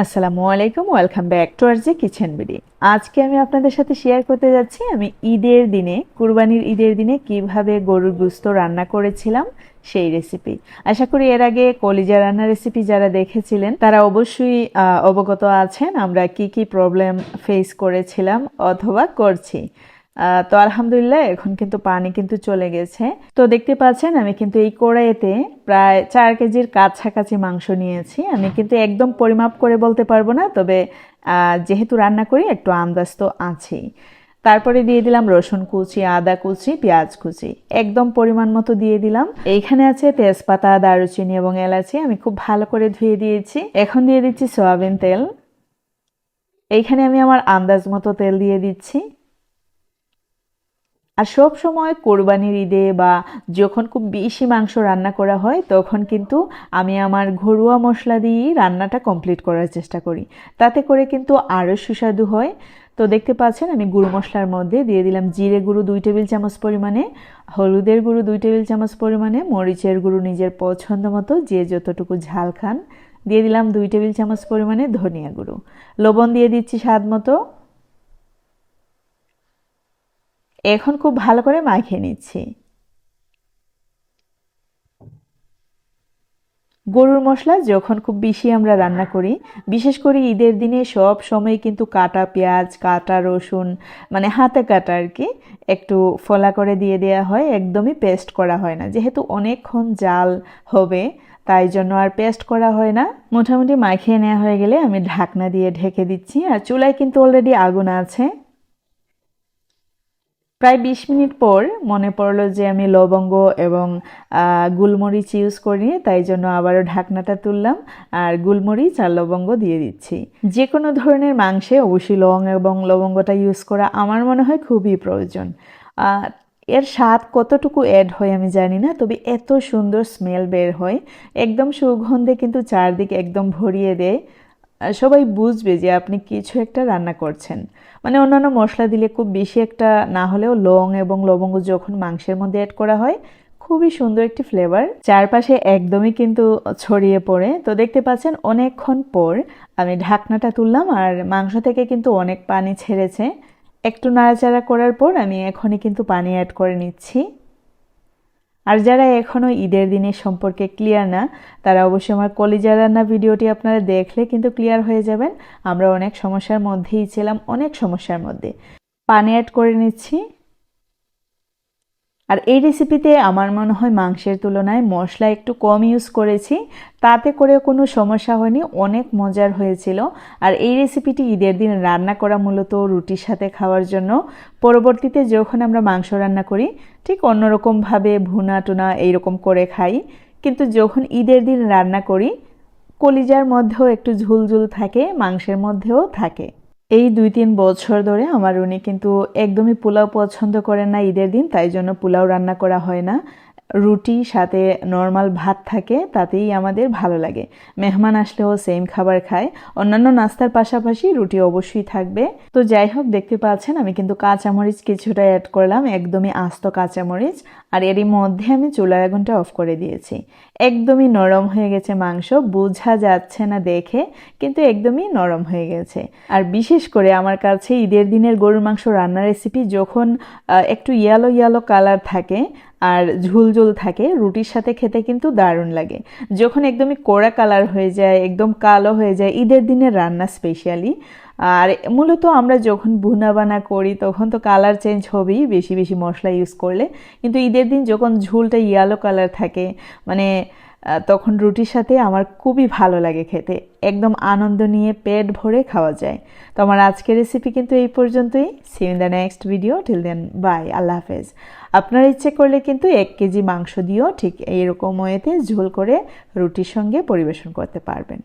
আসসালামু আলাইকুম, welcome back to R G kitchen BD. আজকে আমি আপনাদের সাথে শেয়ার করতে যাচ্ছি, আমি ঈদের দিনে, কুরবানির ঈদের দিনে কীভাবে গরুর গুস্ত রান্না করেছিলাম সেই রেসিপি। আশা করি এর আগে কলিজা রান্নার রেসিপি যারা দেখেছিলেন, তারা অবশ্যই অবগত আছেন আমরা কি কি প্রবলেম ফেস করেছিলাম অথবা করছি। তো আলহামদুলিল্লাহ, এখন কিন্তু পানি কিন্তু চলে গেছে। তো দেখতে পাচ্ছেন, আমি কিন্তু এই কড়াইতে প্রায় চার কেজির কাছাকাছি মাংস নিয়েছি। আমি কিন্তু একদম পরিমাপ করে বলতে পারব না, তবে যেহেতু রান্না করি, একটু আন্দাজ তো আছেই তারপরে দিয়ে দিলাম রসুন কুচি, আদা কুচি, পেঁয়াজ কুচি। একদম পরিমাণ মতো দিয়ে দিলাম। এইখানে আছে তেজপাতা, দারুচিনি এবং এলাচি, আমি খুব ভালো করে ধুয়ে দিয়েছি। এখন দিয়ে দিচ্ছি সয়াবিন তেল। এইখানে আমি আমার আন্দাজ মতো তেল দিয়ে দিচ্ছি। আর সব সময় কোরবানির ঈদে বা যখন খুব বেশি মাংস রান্না করা হয়, তখন কিন্তু আমি আমার ঘরোয়া মশলা দিয়েই রান্নাটা কমপ্লিট করার চেষ্টা করি। তাতে করে কিন্তু আরও সুস্বাদু হয়। তো দেখতে পাচ্ছেন, আমি গুঁড়ো মশলার মধ্যে দিয়ে দিলাম জিরে গুঁড়ো দুই টেবিল চামচ পরিমাণে, হলুদের গুঁড়ো দুই টেবিল চামচ পরিমাণে, মরিচের গুঁড়ো নিজের পছন্দ মতো যে যতটুকু ঝাল খান। দিয়ে দিলাম দুই টেবিল চামচ পরিমাণে ধনিয়া গুঁড়ো। লবণ দিয়ে দিচ্ছি স্বাদ মতো। এখন খুব ভালো করে মাখিয়ে নিচ্ছি। গরুর মশলা যখন খুব বেশি আমরা রান্না করি, বিশেষ করে ঈদের দিনে সব সময় কিন্তু কাটা পেঁয়াজ, কাটা রসুন মানে হাতে কাটা আর কি, একটু ফলা করে দিয়ে দেওয়া হয়, একদমই পেস্ট করা হয় না। যেহেতু অনেকক্ষণ জাল হবে, তাই জন্য আর পেস্ট করা হয় না। মোটামুটি মাখিয়ে নেওয়া হয়ে গেলে আমি ঢাকনা দিয়ে ঢেকে দিচ্ছি, আর চুলায় কিন্তু অলরেডি আগুন আছে। প্রায় বিশ মিনিট পর মনে পড়ল যে আমি লবঙ্গ এবং গুলমরিচ ইউজ করিনি, তাই জন্য আবারও ঢাকনাটা তুললাম আর গুলমরিচ আর লবঙ্গ দিয়ে দিচ্ছি। যে কোনো ধরনের মাংসে অবশ্যই লং এবং লবঙ্গটা ইউজ করা আমার মনে হয় খুবই প্রয়োজন। এর স্বাদ কতটুকু অ্যাড হয় আমি জানি না, তবে এত সুন্দর স্মেল বের হয়, একদম সুগন্ধে কিন্তু চারদিক একদম ভরিয়ে দেয়। সবাই বুঝবে যে আপনি কিছু একটা রান্না করছেন। মানে অন্যান্য মশলা দিলে খুব বেশি একটা না হলেও লং এবং লবঙ্গ যখন মাংসের মধ্যে অ্যাড করা হয়, খুবই সুন্দর একটি ফ্লেভার চারপাশে একদমই কিন্তু ছড়িয়ে পড়ে। তো দেখতে পাচ্ছেন অনেকক্ষণ পর আমি ঢাকনাটা তুললাম আর মাংস থেকে কিন্তু অনেক পানি ছেড়েছে। একটু নাড়াচাড়া করার পর আমি এখনই কিন্তু পানি অ্যাড করে নিচ্ছি। আর যারা এখনও ঈদের দিনের সম্পর্কে ক্লিয়ার না, তারা অবশ্যই আমার কলিজা রান্না ভিডিওটি আপনারা দেখলে কিন্তু ক্লিয়ার হয়ে যাবেন। আমরা অনেক সমস্যার মধ্যেই ছিলাম, অনেক সমস্যার মধ্যে। পানি অ্যাড করে নিচ্ছি। আর এই রেসিপিতে আমার মনে হয় মাংসের তুলনায় মশলা একটু কম ইউজ করেছি, তাতে করে কোনো সমস্যা হয়নি, অনেক মজার হয়েছিল। আর এই রেসিপিটি ঈদের দিন রান্না করা মূলত রুটির সাথে খাওয়ার জন্য। পরবর্তীতে যখন আমরা মাংস রান্না করি, ঠিক অন্যরকমভাবে ভুনা টুনা এইরকম করে খাই। কিন্তু যখন ঈদের দিন রান্না করি, কলিজার মধ্যেও একটু ঝুলঝুল থাকে, মাংসের মধ্যেও থাকে। এই দুই তিন বছর ধরে আমার উনি কিন্তু একদমই পোলাও পছন্দ করেন না ঈদের দিন, তাই জন্য পোলাও রান্না করা হয় না। রুটি, সাথে নর্মাল ভাত থাকে, তাতেই আমাদের ভালো লাগে। মেহমান আসলেও সেম খাবার খায়। অন্যান্য নাস্তার পাশাপাশি রুটি অবশ্যই থাকবে। তো যাই হোক, দেখতে পাচ্ছেন, আমি কিন্তু কাঁচামরিচ কিছুটা অ্যাড করলাম, একদমই আস্ত কাঁচামরিচ, আর এরই মধ্যে আমি চুলার আগুনটা অফ করে দিয়েছি। একদমই নরম হয়ে গেছে মাংস, বোঝা যাচ্ছে না দেখে, কিন্তু একদমই নরম হয়ে গেছে। আর বিশেষ করে আমার কাছে ঈদের দিনের গরুর মাংস রান্নার রেসিপি যখন একটু ইয়ালো ইয়ালো কালার থাকে আর ঝুলঝুল থাকে, রুটির সাথে খেতে কিন্তু দারুণ লাগে। যখন একদমই কোড়া কালার হয়ে যায়, একদম কালো হয়ে যায়, ঈদের দিনে রান্না স্পেশালি আর মূলত আমরা যখন ভুনা বানা করি, তখন তো কালার চেঞ্জ হবেই বেশি বেশি মশলা ইউজ করলে। কিন্তু ঈদের দিন যখন ঝুলটা ইয়েলো কালার থাকে মানে তখন রুটির সাথে আমার খুবই ভালো লাগে খেতে। একদম আনন্দ নিয়ে পেট ভরে খাওয়া যায়। তো আমার আজকের রেসিপি কিন্তু এই পর্যন্তই। See in the next video till then bye আল্লাহ হাফেজ। আপনার ইচ্ছে করলে কিন্তু এক কেজি মাংস দিয়েও ঠিক এইরকম ওয়েতে ঝোল করে রুটির সঙ্গে পরিবেশন করতে পারবেন।